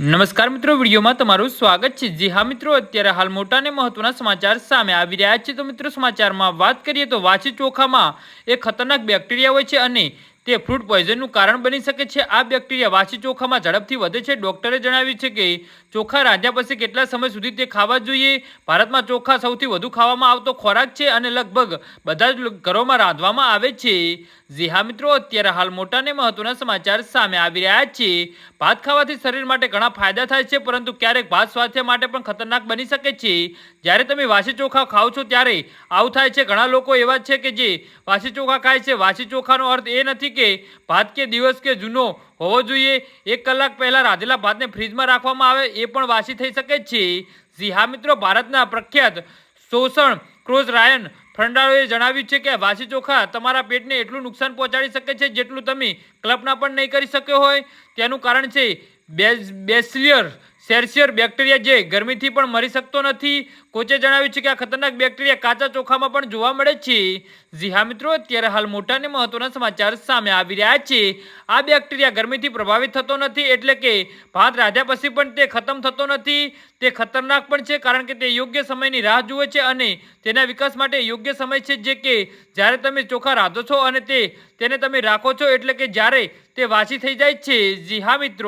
નમસ્કાર મિત્રો, વિડીયોમાં તમારું સ્વાગત છે. જી હા મિત્રો, અત્યારે હાલ મોટા અને મહત્વના સમાચાર સામે આવી રહ્યા છે. તો મિત્રો, સમાચારમાં વાત કરીએ તો વાસી ચોખામાં એક ખતરનાક બેક્ટેરિયા હોય છે અને તે ફ્રૂટ પોઈઝનનું કારણ બની શકે છે? આ બેક્ટેરિયા વાસી ચોખામાં ઝડપથી વધે છે. ડોક્ટરે જણાવ્યું છે કે ચોખા રાંધ્યા પછી કેટલા સમય સુધી તે ખાવા જોઈએ? ભારતમાં ચોખા સૌથી વધુ ખાવામાં આવતો ખોરાક છે અને લગભગ બધા જ ઘરોમાં રાંધવામાં આવે છે. જી મિત્રો, અત્યારે હાલ મોટા અને મહત્વના સમાચાર સામે આવી રહ્યા છે. ભાત ખાવાથી શરીર માટે ઘણા ફાયદા થાય છે, પરંતુ ક્યારેક ભાત સ્વાસ્થ્ય માટે પણ ખતરનાક બની શકે છે. જ્યારે તમે વાસી ચોખા ખાઓ છો ત્યારે આવું થાય છે. ઘણા લોકો એવા છે કે જે વાસી ચોખા ખાય છે. વાસી ચોખાનો અર્થ એ નથી કે ભાત કે દિવસ કે જૂનો હોવો જોઈએ. એક કલાક પહેલા રાંધેલા ભાતને ફ્રીજમાં રાખવામાં આવે એ પણ વાસી થઈ શકે છે. જી હા મિત્રો, ભારતના પ્રખ્યાત શોષણ ક્રોઝ રાયન ફંડાળોએ જણાવ્યું છે કે વાસી ચોખા તમારા પેટને એટલું નુકસાન પહોંચાડી શકે છે જેટલું તમે કલ્પના પણ નહીં કરી શક્યો હોય. તેનું કારણ છે બેસ બેસિલિયર સેર્સિયર બેક્ટેરિયા જે ગરમીથી પણ મરી શકતો નથી, કોચે જણાવ્યું છે કે આ ખતરનાક બેક્ટેરિયા કાચા ચોખામાં પણ જોવા મળે છે. જી હા મિત્રો, અત્યારે હાલ મોટા અને મહત્વના સમાચાર સામે આવી રહ્યા છે. આ બેક્ટેરિયા ગરમીથી પ્રભાવિત થતો નથી એટલે કે ભાત રાધ્યા પછી પણ તે ખતમ થતો નથી. તે ખતરનાક પણ છે કારણ કે તે યોગ્ય સમયની રાહ જુએ છે અને તેના વિકાસ માટે યોગ્ય સમય છે જે કે જ્યારે તમે ચોખા રાંધો છો અને તે તેને તમે રાખો છો એટલે કે જ્યારે તે વાસી થઈ જાય છે. જી હા મિત્રો.